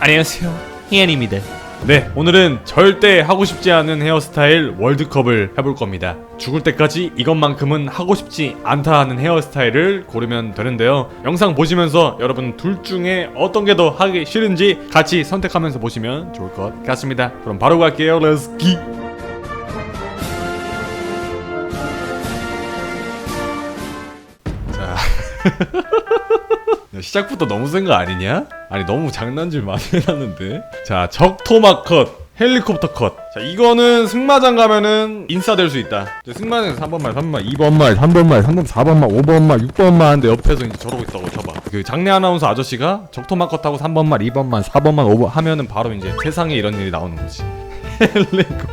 안녕하세요 희연입니다 네, 오늘은 절대 하고 싶지 않은 헤어스타일 월드컵을 해볼 겁니다. 죽을 때까지 이것만큼은 하고 싶지 않다 하는 헤어스타일을 고르면 되는데요. 영상 보시면서 여러분 둘 중에 어떤 게 더 하기 싫은지 같이 선택하면서 보시면 좋을 것 같습니다. 그럼 바로 갈게요. Let's. 야, 시작부터 너무 센 거 아니냐? 아니 너무 장난질 많이 해놨는데 자 적토마 컷 헬리콥터 컷. 자, 이거는 승마장 가면은 인싸 될 수 있다. 승마장에서 3번 말, 3번 말, 2번 말, 3번 말, 3번, 4번 말, 5번 말, 6번 말 하는데 옆에서 이제 저러고 있다고 쳐봐. 그 장례 아나운서 아저씨가 적토마 컷하고 3번 말, 2번 말, 4번 말, 5번 하면은 바로 이제 세상에 이런 일이 나오는 거지. 헬리콥터.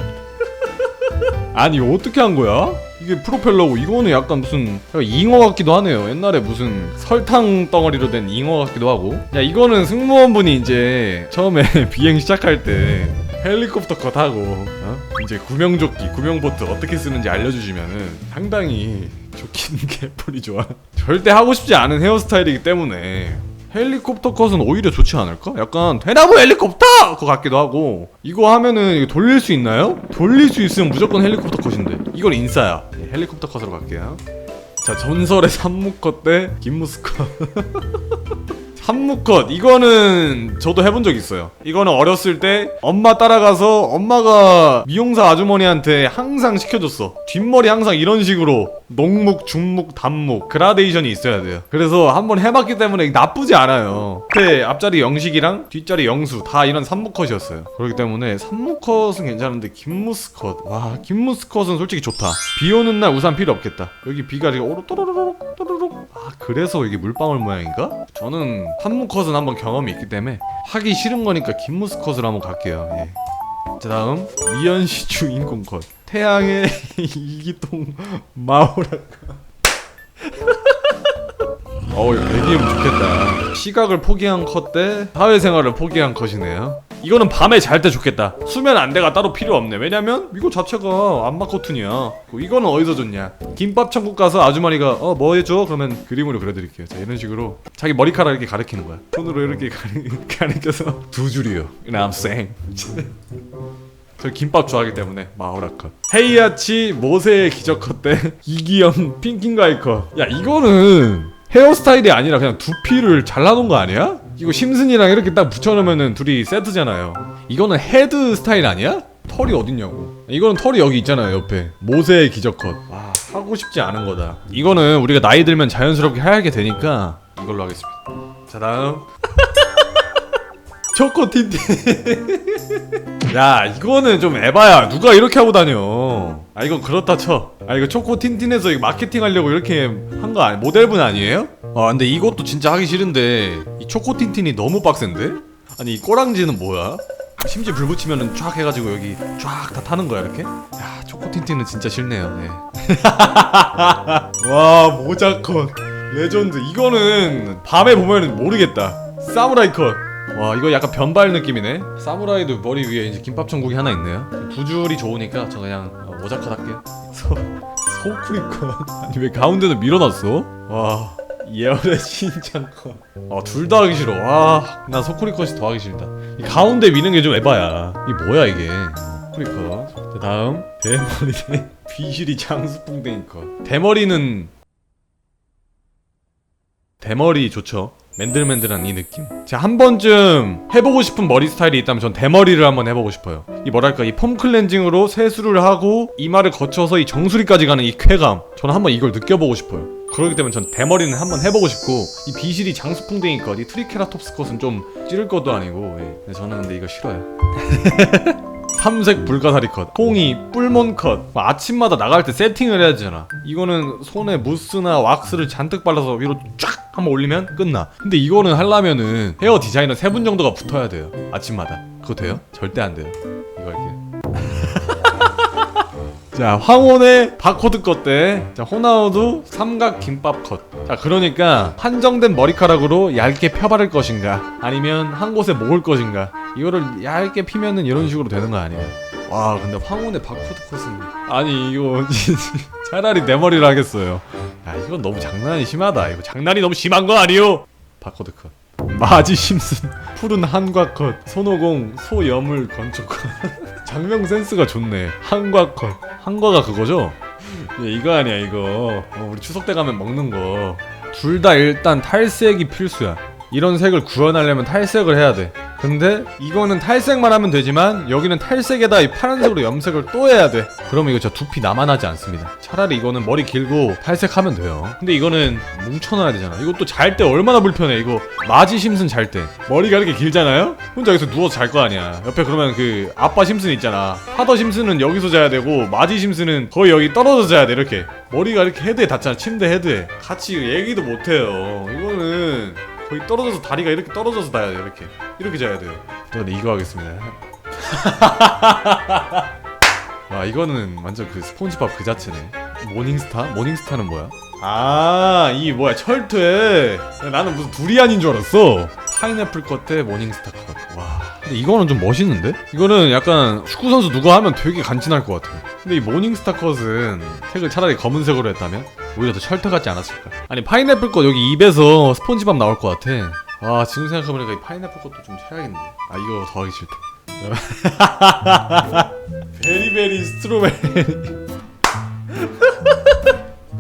아니 어떻게 한 거야? 이게 프로펠러고 이거는 약간 무슨 잉어 같기도 하네요. 옛날에 무슨 설탕 덩어리로 된 잉어 같기도 하고. 야 이거는 승무원분이 이제 처음에 비행 시작할 때 헬리콥터 컷 하고 어? 이제 구명조끼, 구명보트 어떻게 쓰는지 알려주시면은 상당히 좋긴 개뿔이 좋아. 절대 하고 싶지 않은 헤어스타일이기 때문에 헬리콥터 컷은 오히려 좋지 않을까? 약간 대나무 헬리콥터! 거 같기도 하고 이거 하면은 이거 돌릴 수 있나요? 돌릴 수 있으면 무조건 헬리콥터 컷인데 이건 인싸야 네, 헬리콥터 컷으로 갈게요. 자 전설의 산무컷 대 김무스컷 산무컷. 이거는 저도 해본 적 있어요. 이거는 어렸을 때 엄마 따라가서 엄마가 미용사 아주머니한테 항상 시켜줬어. 뒷머리 항상 이런 식으로. 농묵, 중묵, 단묵 그라데이션이 있어야 돼요. 그래서 한번 해봤기 때문에 나쁘지 않아요. 그때 앞자리 영식이랑 뒷자리 영수 다 이런 산무컷이었어요. 그렇기 때문에 산무컷은 괜찮은데 김무스컷. 와 김무스컷은 솔직히 좋다. 비 오는 날 우산 필요 없겠다. 여기 비가 지금 오로 또로로록 또로록 아 그래서 이게 물방울 모양인가? 저는 산무컷은 한번 경험이 있기 때문에 하기 싫은 거니까 김무스컷으로 한번 갈게요. 예. 자 다음. 미연시 주인공 컷. 태양의 이기통 마오라카. 어우 레디움 좋겠다. 시각을 포기한 컷 대 사회생활을 포기한 컷이네요 이거는 밤에 잘 때 좋겠다. 수면 안대가 따로 필요 없네. 왜냐면 이거 자체가 안마 커튼이야. 이거는 어디서 줬냐? 김밥 천국 가서 아주머니가 어 뭐 해줘? 그러면 그림으로 그려드릴게요. 자 이런 식으로 자기 머리카락 이렇게 가리키는 거야. 손으로 이렇게 가리, 가리켜서. 두 줄이요. You know 저 김밥 좋아하기 때문에 마오라컷 헤이아치 모세의 기적컷 때 이기영 핑킹가이 컷야 이거는 헤어스타일이 아니라 그냥 두피를 잘라놓은 거 아니야? 이거 심슨이랑 이렇게 딱 붙여놓으면은 둘이 세트잖아요. 이거는 헤드 스타일 아니야? 털이 어딨냐고. 이거는 털이 여기 있잖아요 옆에. 모세의 기적컷. 와 하고 싶지 않은 거다. 이거는 우리가 나이 들면 자연스럽게 하게 되니까 이걸로 하겠습니다. 자 다음. 초코 틴틴 야 이거는 좀 에바야. 누가 이렇게 하고 다녀? 아 이건 그렇다 쳐 아 이거 초코 틴틴에서 이거 마케팅 하려고 이렇게 한 거 아니 모델분 아니에요? 아 근데 이것도 진짜 하기 싫은데 이 초코 틴틴이 너무 빡센데? 아니 이 꼬랑지는 뭐야? 심지어 불 붙이면은 쫙 해가지고 여기 쫙 다 타는 거야 이렇게? 야 초코 틴틴은 진짜 싫네요 네. 와 모자컷. 레전드. 이거는 밤에 보면은 모르겠다. 사무라이 컷. 와 이거 약간 변발 느낌이네. 사무라이도 머리 위에 이제 김밥 천국이 하나 있네요. 두 줄이 좋으니까 저 그냥 어, 모자컷 할게요. 소 소쿠리 컷. 아니 왜 가운데는 밀어놨어? 와 예언의 신장컷 아둘 다 하기 싫어. 와난 소쿠리 컷이 더 하기 싫다. 이 가운데 미는 게 좀 에바야. 이 뭐야 이게? 소쿠리 컷. 자 다음. 대머리 대 비실이 장수풍뎅이 컷. 대머리는 대머리 좋죠. 맨들맨들한 이 느낌. 제가 한 번쯤 해보고 싶은 머리 스타일이 있다면 전 대머리를 한번 해보고 싶어요. 이 뭐랄까 이폼 클렌징으로 세수를 하고 이마를 거쳐서 이 정수리까지 가는 이 쾌감. 저는 한번 이걸 느껴보고 싶어요. 그렇기 때문에 전 대머리는 한번 해보고 싶고 이 비실이 장수풍뎅이 컷, 이 트리케라톱스 컷은 좀 찌를 것도 아니고 예. 근데 저는 근데 이거 싫어요. 삼색 불가사리 컷, 홍이 뿔몬 컷. 뭐 아침마다 나갈 때 세팅을 해야 되잖아. 이거는 손에 무스나 왁스를 잔뜩 발라서 위로 쫙 한번 올리면 끝나. 근데 이거는 하려면은 헤어 디자이너 세 분 정도가 붙어야 돼요. 아침마다. 그거 돼요? 절대 안 돼요. 이거 할게. 자, 황혼의 바코드 컷 때, 자, 호나우두 삼각 김밥 컷. 자, 그러니까 한정된 머리카락으로 얇게 펴바를 것인가, 아니면 한 곳에 모을 것인가. 이거를 얇게 피면은 이런 식으로 되는 거 아니에요? 와, 근데 황혼의 바코드 컷은 아니 이거 차라리 내 머리를 하겠어요. 야, 이건 너무 장난이 심하다. 이거 장난이 너무 심한 거 아니요? 바코드 컷. 마지 심슨 푸른 한과 컷 손오공 소여물 건축 컷 장명 센스가 좋네 한과 컷 한과가 그거죠? 야, 이거 아니야 이거. 어, 우리 추석 때 가면 먹는 거. 둘 다 일단 탈색이 필수야. 이런 색을 구현하려면 탈색을 해야 돼 근데 이거는 탈색만 하면 되지만 여기는 탈색에다 이 파란색으로 염색을 또 해야 돼. 그러면 이거 진짜 두피 남아나지 않습니다. 차라리 이거는 머리 길고 탈색하면 돼요. 근데 이거는 뭉쳐놔야 되잖아. 이것도 잘 때 얼마나 불편해 이거. 마지 심슨 잘 때. 머리가 이렇게 길잖아요? 혼자 여기서 누워서 잘 거 아니야. 옆에 그러면 그 아빠 심슨 있잖아. 파더 심슨은 여기서 자야 되고 마지 심슨은 거의 여기 떨어져 자야 돼 이렇게. 머리가 이렇게 헤드에 닿잖아 침대 헤드에. 같이 얘기도 못해요. 이거는 거의 떨어져서 다리가 이렇게 떨어져서 자야 돼 이렇게. 이렇게 자야 돼요. 저는 이거 하겠습니다. 와 이거는 완전 그 스폰지밥 그 자체네. 모닝스타? 모닝스타는 뭐야? 아 이 뭐야 철퇴. 나는 무슨 두리안인 줄 알았어. 파인애플 컷대 모닝스타 컷 와. 근데 이거는 좀 멋있는데? 이거는 약간 축구 선수 누가 하면 되게 간지날 것 같아. 근데 이 모닝스타 컷은 색을 차라리 검은색으로 했다면 오히려 더 철퇴 같지 않았을까? 아니 파인애플 컷 여기 입에서 스폰지밥 나올 것 같아. 아 지금 생각해보니까 이 파인애플 컷도 좀 쳐야겠네. 아 이거 더 하기 싫다. 베리베리 스트로베리.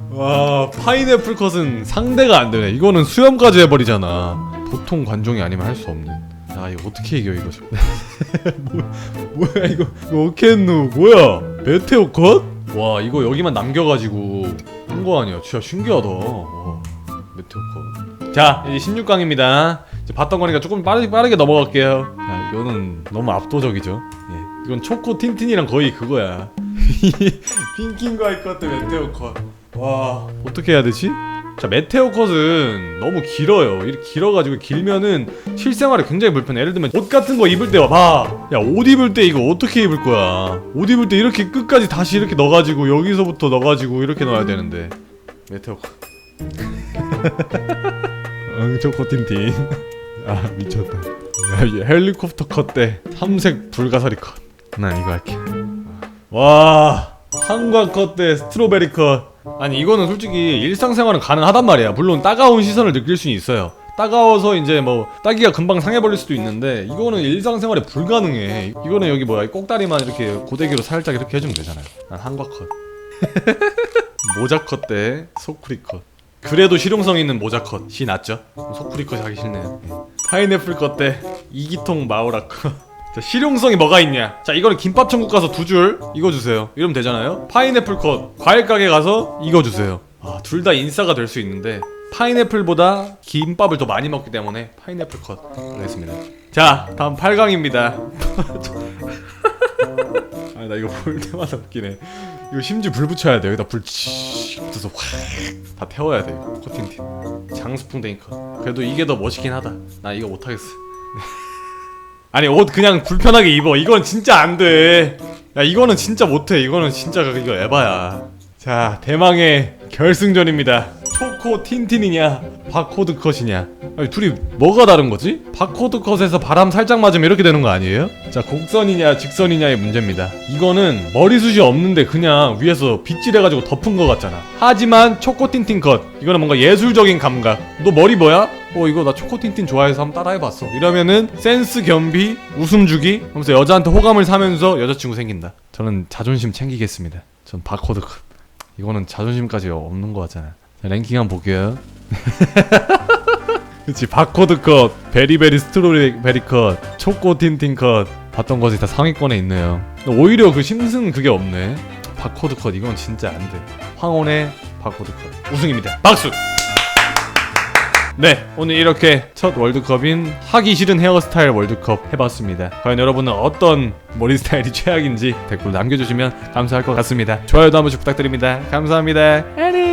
와 파인애플 컷은 상대가 안 되네. 이거는 수염까지 해버리잖아. 보통 관종이 아니면 할 수 없는. 야 이거 어떻게 이겨 이거 좀 뭐, 뭐야 이거. 이거 했누 뭐야? 메테오 컷? 와 이거 여기만 남겨가지고 한거 아니야? 진짜 신기하다. 와, 메테오 컷자 이제 16강입니다. 이제 봤던 거니까 조금 빠르게, 빠르게 넘어갈게요. 야 이거는 너무 압도적이죠. 예. 이건 초코 틴틴이랑 거의 그거야. 핑킹과 이컷 메테오 컷와 어떻게 해야 되지? 자 메테오 컷은 너무 길어요 이렇게 길어가지고 길면은 실생활에 굉장히 불편해 예를 들면 옷 같은 거 입을 때 봐봐 야 옷 입을 때 이거 어떻게 입을 거야 옷 입을 때 이렇게 끝까지 다시 이렇게 넣어가지고 여기서부터 넣어가지고 이렇게 넣어야 되는데 메테오 컷 응, 초 코 틴틴. 아, 미쳤다. 야, 이 헬리콥터 컷 때 삼색 불가사리 컷. 난 이거 할게. 와, 한과 컷 때 스트로베리 컷. 아니, 이거는 솔직히 일상생활은 가능하단 말이야. 물론 따가운 시선을 느낄 수는 있어요. 따가워서 이제 뭐 따기가 금방 상해버릴 수도 있는데 이거는 일상생활에 불가능해. 이거는 여기 뭐야 이 꼭다리만 이렇게 고데기로 살짝 이렇게 해주면 되잖아요. 난 한과 컷. 모자 컷때 소쿠리 컷. 그래도 실용성 있는 모자 컷이 낫죠. 소쿠리 컷 하기 싫네요. 예. 파인애플 컷때 이기통 마오라 컷. 자, 실용성이 뭐가 있냐? 자, 이거는 김밥 천국 가서 두줄 이거 주세요. 이러면 되잖아요. 파인애플 컷 과일 가게 가서 이거 주세요. 아, 둘 다 인싸가 될 수 있는데 파인애플보다 김밥을 더 많이 먹기 때문에 파인애플 컷 하겠습니다. 자, 다음 8강입니다. 아, 나 이거 볼 때마다 웃기네. 이거 심지어 불 붙여야 돼. 여기다 불 치. 붙여서 확다 태워야 돼. 코팅팀. 장수풍 데이커. 그래도 이게 더 멋있긴 하다. 나 이거 못 하겠어. 아니 옷 그냥 불편하게 입어. 이건 진짜 안 돼. 야 이거는 진짜 못해. 이거는 진짜 이거 에바야. 자 대망의 결승전입니다. 초코 틴틴이냐 바코드 컷이냐 아니 둘이 뭐가 다른 거지? 바코드 컷에서 바람 살짝 맞으면 이렇게 되는 거 아니에요? 자 곡선이냐 직선이냐의 문제입니다. 이거는 머리숱이 없는데 그냥 위에서 빗질해가지고 덮은 거 같잖아. 하지만 초코 틴틴 컷. 이거는 뭔가 예술적인 감각. 너 머리 뭐야? 어 이거 나 초코 틴틴 좋아해서 한번 따라해봤어. 이러면은 센스 겸비 웃음 주기 하면서 여자한테 호감을 사면서 여자친구 생긴다. 저는 자존심 챙기겠습니다. 전 바코드 컷. 이거는 자존심까지 없는 거 같잖아. 자, 랭킹 한번 볼게요. 그치 바코드 컷, 베리베리 스트로베리 컷, 초코 틴틴 컷 봤던 것이 다 상위권에 있네요. 오히려 그 심슨 그게 없네. 바코드 컷 이건 진짜 안 돼. 황혼의 바코드 컷 우승입니다. 박수. 네, 오늘 이렇게 첫 월드컵인 하기 싫은 헤어스타일 월드컵 해봤습니다. 과연 여러분은 어떤 머리 스타일이 최악인지 댓글 남겨주시면 감사할 것 같습니다. 좋아요도 한 번씩 부탁드립니다. 감사합니다. 에리.